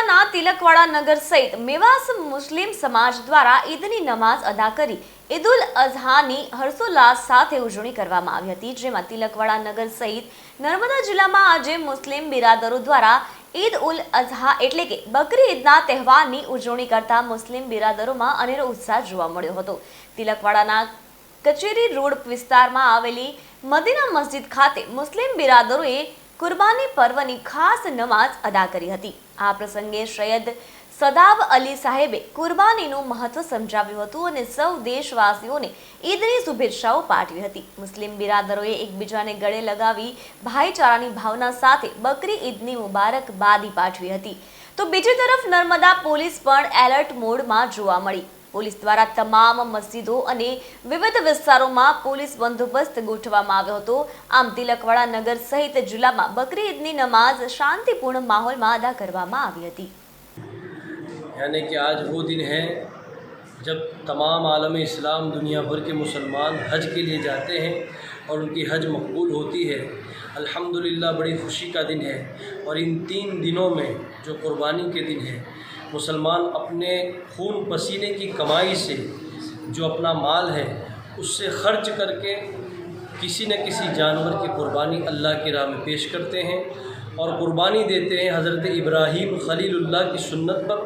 જિલ્લાના તિલકવાડા નગર સહિત મેવાસ મુસ્લિમ સમાજ દ્વારા ઈદની નમાઝ અદા કરી. ઈદ ઉલ અઝહાની હર્ષોલ્લાસ સાથે ઉજવણી કરવામાં આવી હતી, જેમાં તિલકવાડા નગર સહિત નર્મદા જિલ્લામાં આજે મુસ્લિમ બિરાદરો દ્વારા ઈદ ઉલ અઝહા એટલે કે બકરી ઈદના તહેવારની ઉજવણી કરતા મુસ્લિમ બિરાદરોમાં અનેરો ઉત્સાહ જોવા મળ્યો હતો. તિલકવાડાના કચેરી રોડ વિસ્તારમાં આવેલી મદીના મસ્જિદ ખાતે મુસ્લિમ બિરાદરોએ કુરબાની પર્વની ખાસ નમાઝ અદા કરી હતી. આ પ્રસંગે સૈયદ સદાબ અલી સાહેબે કુરબાનીનું મહત્વ સમજાવ્યું હતું અને સૌ દેશવાસીઓને ઈદની શુભેચ્છાઓ પાઠવી હતી. મુસ્લિમ બિરાદરોએ એકબીજાને ગળે લગાવી ભાઈચારાની ભાવના સાથે બકરી ઈદની મુબારકબાદી પાઠવી હતી. તો બીજી તરફ નર્મદા પોલીસ પણ એલર્ટ મોડમાં જોવા મળી. પોલીસ દ્વારા તમામ મસ્જિદો અને વિવિધ વિસ્તારોમાં પોલીસ બંદોબસ્ત ગોઠવવામાં આવ્યો હતો આમ તિલકવાડા નગર સહિત જિલ્લામાં બકરી ઈદની નમાઝ શાંતિપૂર્ણ માહોલમાં અદા કરવામાં આવી હતી यानी कि आज वो दिन है जब तमाम आलम इस्लाम दुनिया भर के मुसलमान हज के लिए जाते हैं اور ان کی حج مقبول ہوتی ہے۔ الحمدللہ، بڑی خوشی کا دن ہے۔ اور ان تین دنوں میں جو قربانی کے دن ہے مسلمان اپنے خون پسینے کی کمائی سے جو اپنا مال ہے، اس سے خرچ کر کے کسی نہ کسی جانور کی قربانی اللہ کی راہ میں پیش کرتے ہیں۔ اور قربانی دیتے ہیں حضرت ابراہیم خلیل اللہ کی سنت پر۔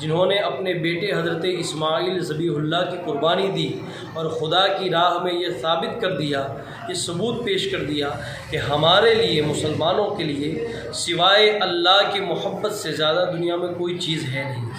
جنہوں نے اپنے بیٹے حضرت اسماعیل ذبی اللہ کی قربانی دی اور خدا کی راہ میں یہ ثابت کر دیا، یہ ثبوت پیش کر دیا کہ ہمارے لیے، مسلمانوں کے لیے سوائے اللہ کی محبت سے زیادہ دنیا میں کوئی چیز ہے نہیں۔